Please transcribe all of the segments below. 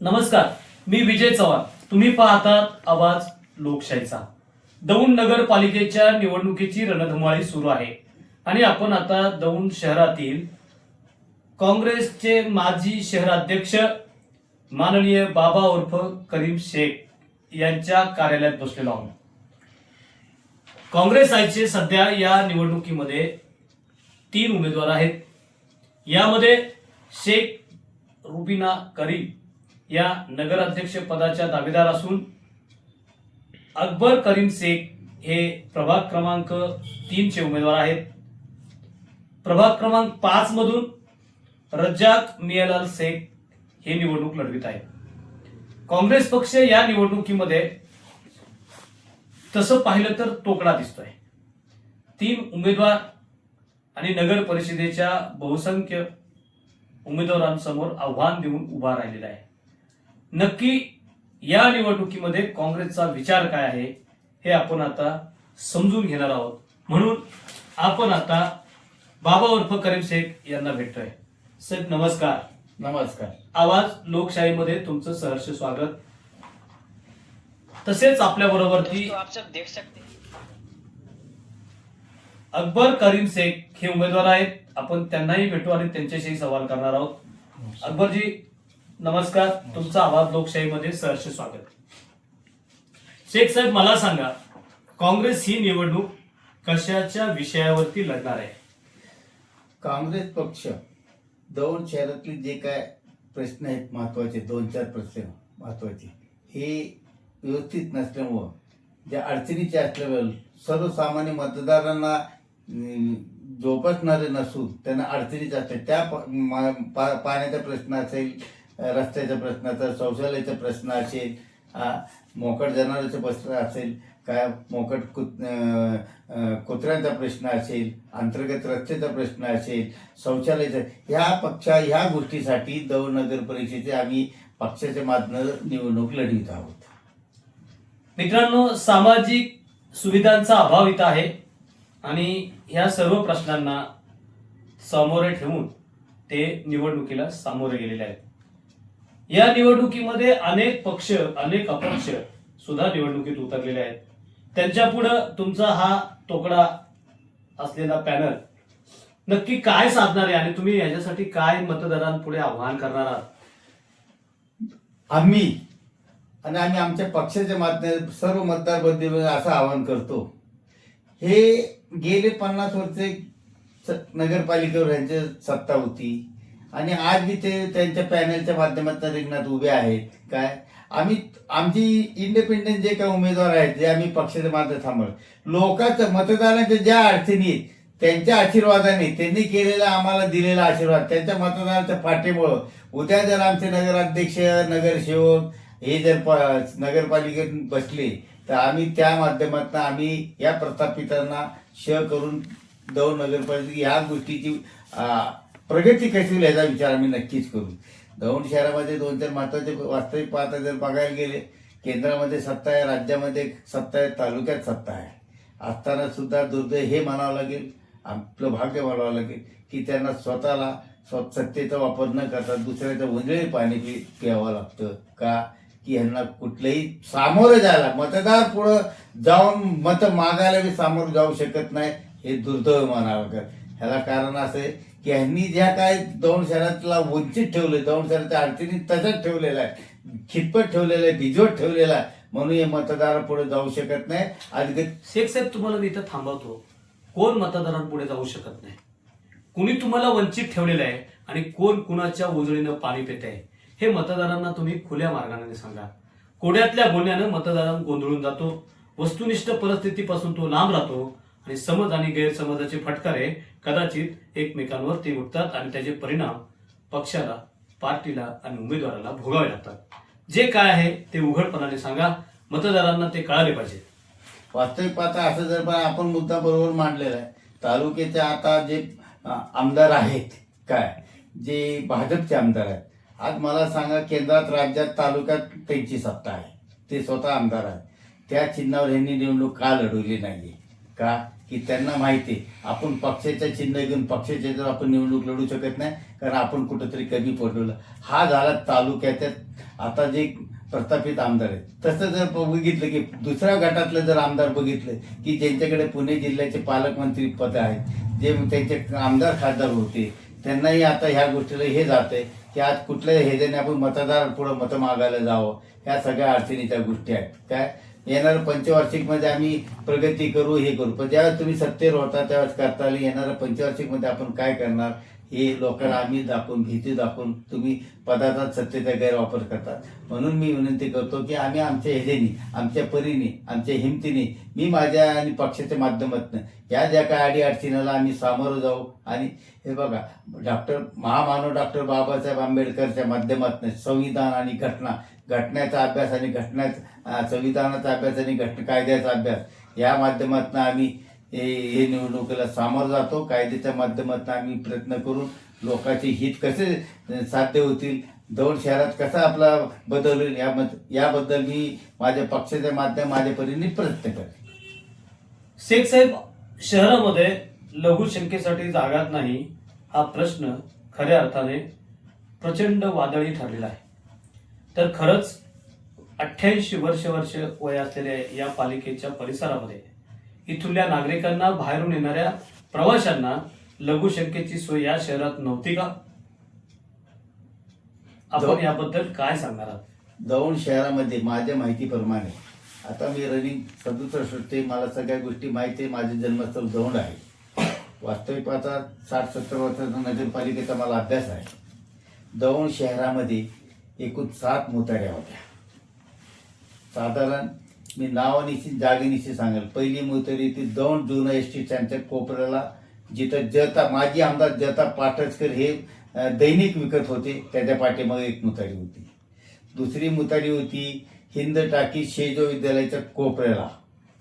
नमस्कार मी विजय चव्हाण. तुम्ही पाहतात आवाज लोकशाहीचा. दौंड नगरपालिकेच्या निवडणुकीची रणधुमाळी सुरू आहे. आणि आपण आता दौंड शहरातील काँग्रेसचे माजी शहराध्यक्ष माननीय बाबा उर्फ करीम शेख यांच्या कार्यालयात बसलेलो आहोत. काँग्रेस आयचे सध्या या निवडणुकीमध्ये तीन उमेदवार आहेत. यामध्ये शेख रुबिना करीम या नगराध्यक्ष पदाच्या दावेदार असून अकबर करीम शेख हे प्रभाग क्रमांक तीनचे उमेदवार आहेत. प्रभाग क्रमांक पाच मधून रज्जाक मियालाल शेख हे निवडणूक लढवित आहेत. काँग्रेस पक्ष या निवडणुकीमध्ये तसं पाहिलं तर तोकडा दिसतोय. तीन उमेदवार आणि नगर परिषदेच्या बहुसंख्य उमेदवारांसमोर आव्हान देऊन उभा राहिलेला आहे. नक्की या निवडणुकीमध्ये काँग्रेसचा विचार काय आहे हे आपण आता समजून घेणार आहोत. म्हणून आपण आता बाबा उर्फ करीम शेख यांना भेटतोय. साहेब नमस्कार. नमस्कार. आवाज लोकशाहीमध्ये तुमचं सहर्ष स्वागत. तसेच आपल्या बरोबरती अकबर करीम शेख हे उमेदवार आहेत. आपण त्यांनाही भेटू आणि त्यांच्याशी सवाल करणार आहोत. अकबरजी नमस्कार तुमचा आवाज लोकशाहीमध्ये सहर्ष स्वागत. शेख साहेब मला सांगा काँग्रेस ही निवडणूक कशाच्या विषयावरती लढणार आहे? काँग्रेस पक्ष दौंड शहरातले जे काय प्रश्न आहेत महत्त्वाचे दोन चार प्रश्न महत्त्वाचे हे व्यवस्थित नसल्यामुळं ज्या अडचणीचे असल्यामुळे सर्वसामान्य मतदारांना जोपासणारे नसून त्यांना अडचणीच असतात. त्या पा- पाण्याचा प्रश्न असेल रस्त्याच्या रस्त्याचा प्रश्न शौचालयाचा प्रश्न असेल मोकट जनावरांचा प्रश्न असेल काय मोकट कुत कुत्र्यांचा प्रश्न असेल अंतर्गत रस्त्याचा प्रश्न असेल शौचालयाचा ह्या पक्षा ह्या गोष्टीसाठी दौड नगर परिषदेचे आम्ही पक्षाच्या माध्यमातून निवडणूक लढवित आहोत. मित्रांनो सामाजिक सुविधांचा अभाव इथं आहे आणि ह्या सर्व प्रश्नांना सामोरे ठेवून ते निवडणुकीला सामोरे गेलेले आहेत. या निवडणुकीमध्ये अनेक पक्ष अनेक अपक्ष सुद्धा निवडणुकीत उतरलेले आहेत. त्यांच्या पुढं तुमचा हा तोकडा असलेला पॅनल नक्की काय साधणार आहे आणि तुम्ही याच्यासाठी काय मतदारांपुढे आव्हान करणार आहात? आम्ही आणि आम्ही आमच्या पक्षाच्या माध्यम सर्व मतदारबद्दल असं आवाहन करतो. हे गेले पन्नास वर्षे नगरपालिकेवर यांची सत्ता होती. आणि आज मी ते त्यांच्या पॅनलच्या माध्यमातून रिंगणात उभे आहेत काय? आम्ही आमची इंडिपेंडेंट जे काही उमेदवार आहेत जे आम्ही पक्षाच्या माध्यमात थांबवलं. लोकांचं मतदारांच्या ज्या अडचणी आहेत त्यांच्या आशीर्वादाने त्यांनी केलेला आम्हाला दिलेला आशीर्वाद त्यांच्या मतदारांच्या पाठीमुळं उद्या जर आमचे नगराध्यक्ष नगरसेवक हे जर प- नगरपालिकेत बसले तर आम्ही त्या माध्यमातून आम्ही या प्रस्थापितांना श करून दौंड नगरपालिका ह्या गोष्टीची प्रगती कशी होईल याचा विचार आम्ही नक्कीच करू. दौंड शहरामध्ये दोन चार महत्त्वाचे वास्तविक पाहता जर बघायला गेले केंद्रामध्ये सत्ता आहे राज्यामध्ये सत्ता आहे तालुक्यात सत्ता आहे. असताना सुद्धा दुर्दैव हे म्हणावं लागेल आपलं भाग्य म्हणावं लागेल की त्यांना स्वतःला स्व सत्तेचा वापर न करता दुसऱ्याचं उंजळे पाणी पि प्यावं लागतं. का? की ह्यांना कुठलंही सामोरं जायला मतदार पुढं जाऊन मत मागायला बी सामोरं जाऊ शकत नाही हे दुर्दैव म्हणावं लागेल. ह्याला कारण असं आहे की ह्यांनी ज्या काय दौंड शहरातला वंचित ठेवले दौंड शहराच्या अडचणीत तसंच ठेवलेला आहे खितपत ठेवलेलं आहे भिजवत ठेवलेला आहे. म्हणून हे मतदार पुढे जाऊ शकत नाही. आणि शेख साहेब तुम्हाला मी इथं थांबवतो. कोण मतदारांपुढे जाऊ शकत नाही? कुणी तुम्हाला वंचित ठेवलेलं आहे आणि कोण कुणाच्या उजळीनं पाणी पित आहे? हे मतदारांना तुम्ही खुल्या मार्गाने सांगा. कोड्यातल्या गुन्ह्यानं मतदारांना गोंधळून जातो. वस्तुनिष्ठ परिस्थितीपासून तो लांब राहतो. आणि समज आणि गैरसमजाचे फटकारे कदाचित एकमेकांवर ते उठतात आणि त्याचे परिणाम पक्षाला पार्टीला आणि उमेदवाराला भोगावे लागतात. जे काय आहे ते उघडपणाने सांगा. मतदारांना ते कळाले पाहिजे. वास्तविक पाहता असं जर पण आपण मुद्दा बरोबर मांडलेला आहे. तालुक्याचे आता जे आमदार आहेत काय जे भाजपचे आमदार आहेत. आज मला सांगा केंद्रात राज्यात तालुक्यात त्यांची सत्ता आहे. ते स्वतः आमदार आहेत. त्या चिन्हावर यांनी निवडणूक का लढवली नाही का? की त्यांना माहिती आहे. आपण पक्षाच्या चिन्ह घेऊन पक्षाच्या जर आपण निवडणूक लढू शकत नाही कारण आपण कुठंतरी कमी पडलेलं हा झाला तालुक्याच्या आता जे प्रस्थापित आमदार आहेत. तसं जर बघितलं की दुसऱ्या गटातलं जर आमदार बघितलं की ज्यांच्याकडे पुणे जिल्ह्याचे पालकमंत्री पद आहेत जे त्यांचे आमदार खासदार होते त्यांनाही आता ह्या गोष्टीला हे जात आहे की आज कुठल्या ज्याने आपण मतदार पुढं मतं मागायला जावं. ह्या सगळ्या अडचणीच्या गोष्टी आहेत. काय येणारं पंचवार्षिकमध्ये आम्ही प्रगती करू हे करू. पण ज्यावेळेस तुम्ही सत्तेवर होता त्यावेळेस करता आली येणाऱ्या पंचवार्षिकमध्ये आपण काय करणार हे लोकांना आम्ही दाखवून भीती दाखवून तुम्ही पदार्थात सत्तेचा गैरवापर करतात. म्हणून मी विनंती करतो की आम्ही आमच्या ह्याच्यानी आमच्या परीने आमच्या हिमतीने मी माझ्या आणि पक्षाच्या माध्यमातून या ज्या काय अडी अडचणीला आम्ही सामोरं जाऊ. आणि हे बघा डॉक्टर महामानव डॉक्टर बाबासाहेब आंबेडकरच्या माध्यमातून संविधान आणि घटना घटनेचा अभ्यास आणि घटना संविधानाचा अभ्यास आणि घटना कायद्याचा अभ्यास. या माध्यमातून आम्ही हे निवडणुकीला सामोरं जातो. कायद्याच्या माध्यमातून आम्ही प्रयत्न करून लोकांचे हित कसे साध्य होतील दौंड शहरात कसा आपला बदल होईल याबद्द याबद्दल मी माझ्या पक्षाच्या माध्यम माझ्या परीने प्रयत्न करेन. शेख साहेब शहरामध्ये लघुशंकेसाठी जागाच नाही हा प्रश्न खऱ्या अर्थाने प्रचंड वादळी ठरलेला आहे. तर खरंच अठ्ठ्याऐंशी वर्ष वर्ष वय असलेल्या या पालिकेच्या परिसरामध्ये इथल्या नागरिकांना बाहेरून येणाऱ्या प्रवाशांना लघुशंकेची सोय या शहरात नव्हती का? आपण याबद्दल काय सांगणार आहात? दौंड शहरामध्ये माझ्या माहितीप्रमाणे आता मी रनिंग सदुसष्ट ते मला सगळ्या गोष्टी माहिती आहे माझे जन्मस्थळ दौंड आहे. वास्तविक पाहता साठ सत्तर वर्षाचा नगरपालिकेचा मला अभ्यास आहे. दौंड शहरामध्ये एकूण सात मुताऱ्या होत्या. साधारण मी नावानिशी जागेनिशी सांगेल. पहिली मुतारी ती दोन जुनं एस टी स्टँडच्या कोपऱ्याला जिथं जता माजी आमदार जता पाटसकर हे दैनिक विकत होते त्याच्या पाठीमागे एक मुतारी होती. दुसरी मुतारी होती हिंद टाकी शेजो विद्यालयाच्या कोपऱ्याला.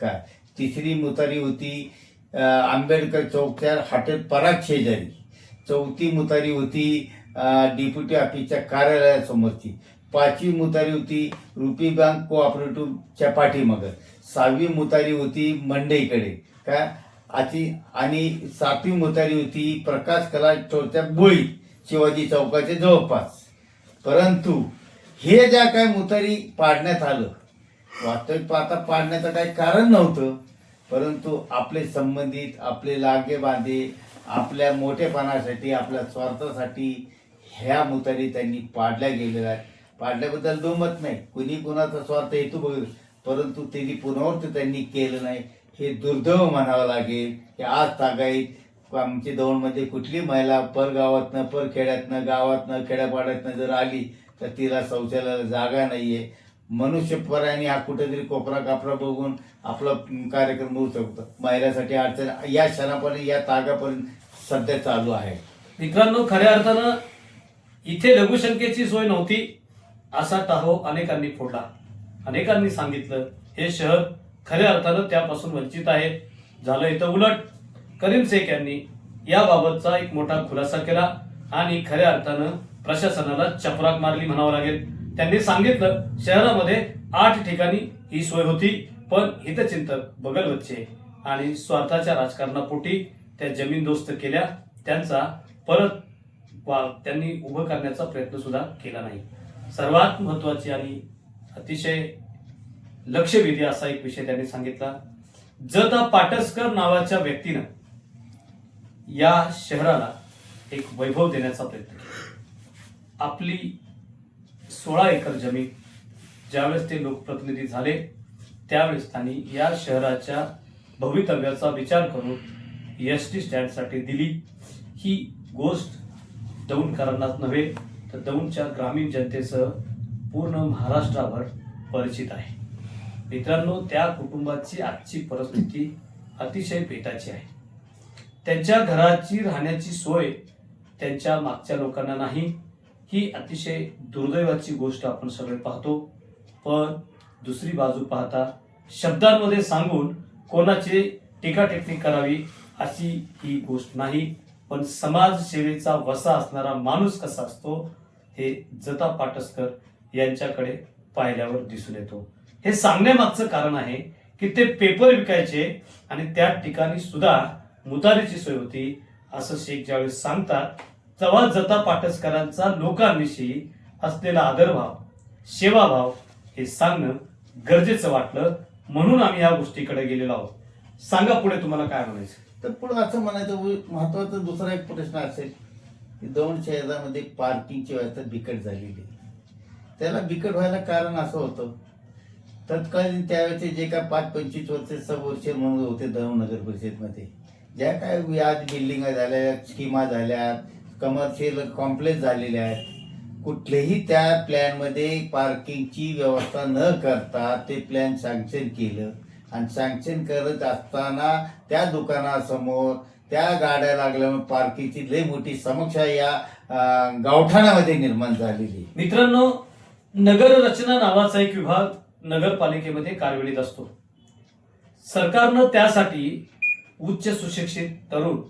काय तिसरी मुतारी होती आंबेडकर चौकच्या हॉटेल पराग शेजारी. चौथी मुतारी होती डिप्युटी ऑफिसच्या कार्यालयासमोरची. पाचवी मुतारी होती रुपी बँक कोऑपरेटिव्हच्या पाठीमागं. सहावी मुतारी होती मंडईकडे. काय आची आणि सातवी मुतारी होती प्रकाश कला स्टोरच्या बोळी शिवाजी चौकाच्या जवळपास. परंतु हे ज्या काय मुतारी पाडण्यात आलं वास्तविक पाहता पाडण्याचं काही कारण नव्हतं परंतु आपले संबंधित आपले लागे बांधे आपल्या मोठेपणासाठी आपल्या स्वार्थासाठी ह्या मुतारी त्यांनी पाडल्या गेलेल्या आहेत. पाडल्याबद्दल दोमत नाही. कुणी कुणाचा स्वार्थ हेतू बघ परंतु त्यांनी पुनरावृत्त त्यांनी केलं नाही. हे दुर्दैव म्हणावं लागेल. की आज तागाईत आमची दौंडमध्ये कुठली महिला पर परखेड्यातनं पर खेड्यातनं गावातनं खेड्यापाड्यातनं जर आली तर तिला शौचालयाला जागा नाही आहे मनुष्यपराने हा कुठेतरी कोपरा कापरा बघून आपला कार्यक्रम होऊ शकतो. महिलासाठी अडचण या क्षणापर्यंत या तागापर्यंत सध्या चालू आहे. मित्रांनो खऱ्या अर्थानं इथे लघुशंकेची सोय नव्हती असा टाहो अनेकांनी फोडला. अनेकांनी सांगितलं हे शहर खऱ्या अर्थानं त्यापासून वंचित आहे. झालं इथं उलट. करीम शेख यांनी याबाबतचा एक मोठा खुलासा केला आणि खऱ्या अर्थानं प्रशासनाला चपराक मारली म्हणावं लागेल. त्यांनी सांगितलं शहरामध्ये आठ ठिकाणी ही सोय होती पण हितचिंतक बगलवच्चे आणि स्वार्थाच्या राजकारणापोटी त्या जमीनदोस्त केल्या त्यांचा परत त्यांनी उभं करण्याचा प्रयत्न सुद्धा केला नाही. सर्वात महत्वाची आणि अतिशय लक्षवेधी असा एक विषय त्यांनी सांगितला. जता पाटसकर नावाच्या व्यक्तीनं या शहराला एक वैभव देण्याचा प्रयत्न केला. आपली सोळा एकर जमीन ज्यावेळेस ते लोकप्रतिनिधी झाले त्यावेळेस त्यांनी या शहराच्या भवितव्याचा विचार करून एस टी स्टँडसाठी दिली. ही गोष्ट दौंडकरांनाच नव्हे तर दौंडच्या ग्रामीण जनतेसह पूर्ण महाराष्ट्रावर परिचित आहे. मित्रांनो त्या कुटुंबाची आजची परिस्थिती अतिशय पेटाची आहे. त्यांच्या घराची राहण्याची सोय त्यांच्या मागच्या लोकांना नाही ही अतिशय दुर्दैवाची गोष्ट आपण सगळे पाहतो. पण दुसरी बाजू पाहता शब्दांमध्ये सांगून कोणाची टीका टिप्पणी करावी अशी ही गोष्ट नाही. पण समाजसेवेचा वसा असणारा माणूस कसा असतो हे जता पाटसकर यांच्याकडे पाहिल्यावर दिसून येतो. हे सांगण्यामागचं कारण आहे की ते पेपर विकायचे आणि त्या ठिकाणी सुद्धा मुतारीची सोय होती असं शेख ज्यावेळेस सांगतात तेव्हा जता पाटसकरांचा लोकांविषयी असलेला आदरभाव सेवाभाव हे सांगणं गरजेचं वाटलं म्हणून आम्ही या गोष्टीकडे गेलेलो आहोत. सांगा पुढे तुम्हाला काय म्हणायचं? तर पुढे असं म्हणायचं महत्त्वाचा दुसरा एक प्रश्न असेल की दोन शहरामध्ये पार्किंगची व्यवस्था बिकट झालेली आहे. त्याला बिकट व्हायला कारण असं होतं तत्कालीन त्यावेळेचे जे काय पाच पंचवीस वर्ष सबवर्ष म्हणून होते दौंड नगर परिषदमध्ये. ज्या काय व्याज बिल्डिंग झाल्या स्कीमा झाल्या कमर्शियल कॉम्प्लेक्स झालेल्या आहेत. कुठलेही त्या प्लॅनमध्ये पार्किंगची व्यवस्था न करता ते प्लॅन सँक्शन केलं. आणि सँक्शन करत असताना त्या दुकानासमोर त्या गाड्या लागल्यामुळे पार्किंगची लई मोठी समस्या या गावठाणामध्ये निर्माण झालेली मित्रांनो नगर रचना नावाचा एक विभाग नगरपालिकेमध्ये कार्यरत असतो. सरकारनं त्यासाठी उच्च सुशिक्षित तरुण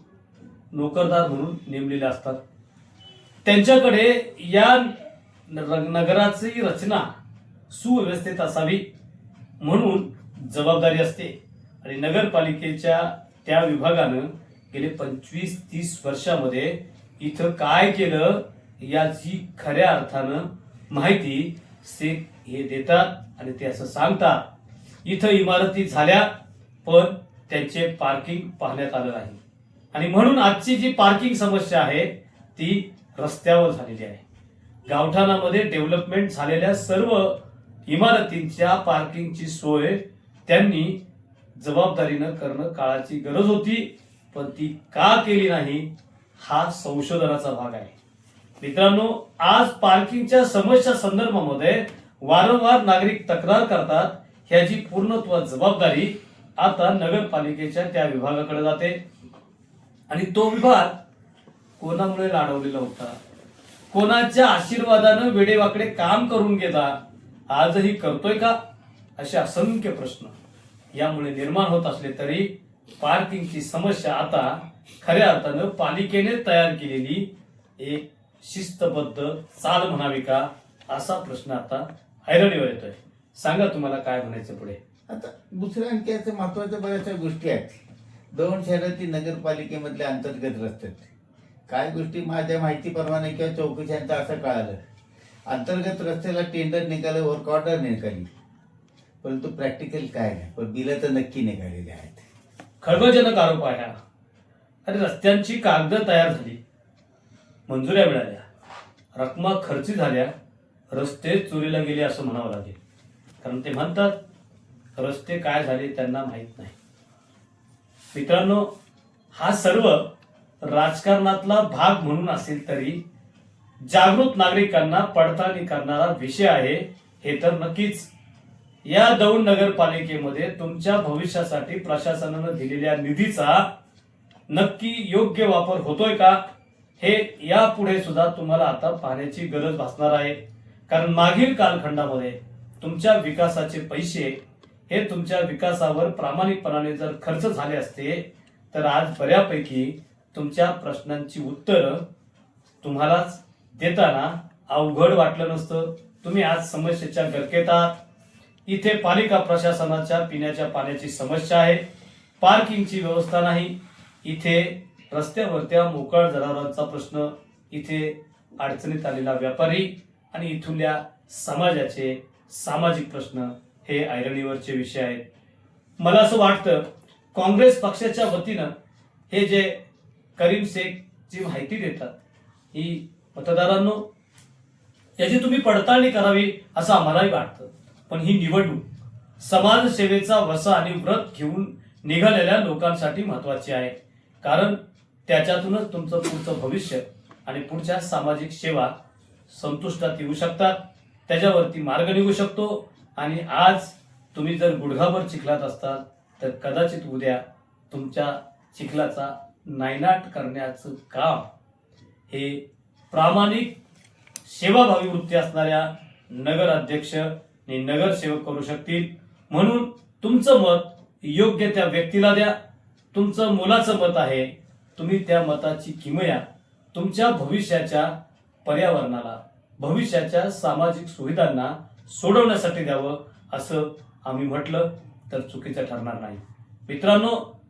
नोकरदार म्हणून नेमलेले असतात. त्यांच्याकडे या न- नगराची रचना सुव्यवस्थित असावी म्हणून जबाबदारी असते. आणि नगरपालिकेच्या त्या विभागानं गेले पंचवीस तीस वर्षामध्ये इथं काय केलं याची खऱ्या अर्थानं माहिती से हे देतात आणि ते असं सांगतात. इथं इमारती झाल्या पण त्यांचे पार्किंग पाहण्यात आलं नाही. आणि म्हणून आजची जी पार्किंग समस्या आहे ती रस्त्यावर झालेली आहे. गावठाणामध्ये डेव्हलपमेंट झालेल्या सर्व इमारतींच्या पार्किंगची सोय त्यांनी जबाबदारीनं करणं काळाची गरज होती पण ती का केली नाही हा संशोधनाचा भाग आहे. मित्रांनो आज पार्किंगच्या समस्या संदर्भामध्ये वारंवार नागरिक तक्रार करतात ह्याची पूर्णत्व जबाबदारी आता नगरपालिकेच्या त्या विभागाकडे जाते. आणि तो विभाग कोणामुळे लाडवलेला होता? कोणाच्या आशीर्वादानं वेडेवाकडे काम करून घेता आजही करतोय का? असे असंख्य प्रश्न यामुळे निर्माण होत असले तरी पार्किंगची समस्या आता खऱ्या अर्थानं पालिकेने तयार केलेली एक शिस्तबद्ध चाल म्हणावी का असा प्रश्न आता हैराणीवर येतोय. सांगा तुम्हाला काय म्हणायचं पुढे? आता दुसऱ्या आणखी याच्या महत्त्वाच्या बऱ्याचशा गोष्टी आहेत. दोन शहरातील नगरपालिकेमधले अंतर्गत रस्ते आहेत. काय गोष्टी माझ्या माहितीप्रमाणे किंवा चौकशांचं असं कळालं. अंतर्गत रस्त्याला टेंडर निघालं वर्क ऑर्डर निघाली. परंतु प्रॅक्टिकल काय नाही. पण बिलं तर नक्की निघालेली आहेत. खळबळजनक आरोप आहे हा. अरे रस्त्यांची कागद तयार झाली. मंजुऱ्या मिळाल्या. रकमा खर्ची झाल्या. रस्ते चोरीला गेले असं म्हणावं लागेल. कारण ते म्हणतात रस्ते काय झाले त्यांना माहीत नाही. मित्रांनो हा सर्व राजकारणातला भाग म्हणून असेल तरी जागृत नागरिकांना पडताळणी करणारा विषय आहे हे तर नक्कीच या दौंड नगरपालिकेमध्ये तुमच्या भविष्यासाठी प्रशासनानं दिलेल्या निधीचा नक्की योग्य वापर होतोय का? हे यापुढे सुद्धा तुम्हाला आता पाहण्याची गरज भासणार आहे. कारण मागील कालखंडामध्ये तुमच्या विकासाचे पैसे हे तुमच्या विकासावर प्रामाणिकपणाने जर खर्च झाले असते तर आज बऱ्यापैकी तुमच्या प्रश्नांची उत्तरं तुम्हालाच देताना अवघड वाटलं नसतं. तुम्ही आज समस्येच्या गरकेत आहात. इथे पालिका प्रशासनाच्या पिण्याच्या पाण्याची समस्या आहे. पार्किंगची व्यवस्था नाही. इथे रस्त्यावरत्या मोकळ जनावरांचा प्रश्न इथे अडचणीत आलेला व्यापारी आणि इथूनल्या समाजाचे सामाजिक प्रश्न हे ऐरणीवरचे विषय आहेत. मला असं वाटतं काँग्रेस पक्षाच्या वतीनं हे जे करीम शेख जी माहिती देतात ही मतदारांनो याची तुम्ही पडताळणी करावी असं आम्हालाही वाटतं. पण ही निवडणूक समाजसेवेचा वसा आणि व्रत घेऊन निघालेल्या लोकांसाठी महत्वाची आहे. कारण त्याच्यातूनच तुमचं पुढचं भविष्य आणि पुढच्या सामाजिक सेवा संतुष्टात येऊ शकतात. त्याच्यावरती मार्ग निघू शकतो. आणि आज तुम्ही जर गुडघाभर चिखलात असताल तर कदाचित उद्या तुमच्या चिखलाचा नायनाट करण्याचं काम हे प्रामाणिक सेवाभावी वृत्ती असणाऱ्या नगराध्यक्ष नगरसेवक करू शकतील. म्हणून तुमचं मत योग्य त्या व्यक्तीला द्या. तुमचं मुलाचं मत आहे तुम्ही त्या मताची किमया तुमच्या भविष्याच्या पर्यावरणाला भविष्याच्या सामाजिक सुविधांना सोडवण्यासाठी द्यावं असं आम्ही म्हटलं तर चुकीचं ठरणार नाही. मित्रांनो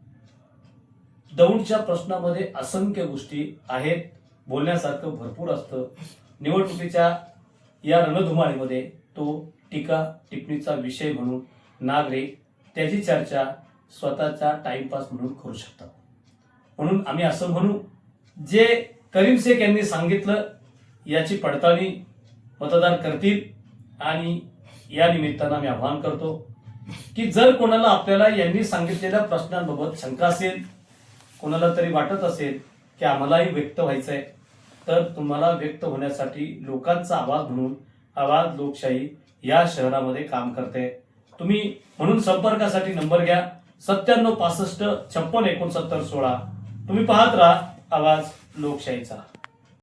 दौडच्या प्रश्नामध्ये असंख्य गोष्टी आहेत. बोलण्यासारखं भरपूर असतं. निवडणुकीच्या या रणधुमाळीमध्ये तो टीका टिप्पणीचा विषय म्हणून नागरिक त्याची चर्चा स्वतःचा टाइमपास म्हणून करू शकतात. म्हणून आम्ही असं म्हणू जे करीम शेख यांनी सांगितलं याची पडताळणी मतदार करतील आणि या निमित्तानं आम्ही आवाहन करतो की जर कोणाला आपल्याला यांनी सांगितलेल्या प्रश्नांबाबत शंका असेल कोणाला तरी वाटत असेल की आम्हालाही व्यक्त व्हायचं आहे तर तुम्हाला व्यक्त होण्यासाठी लोकांचा आवाज म्हणून आवाज लोकशाही या शहरामध्ये काम करते. तुम्ही म्हणून संपर्कासाठी नंबर घ्या. सत्त्याण्णव पासष्ट छप्पन एकोणसत्तर सोळा. तुम्ही पाहत राहा आवाज लोकशाहीचा.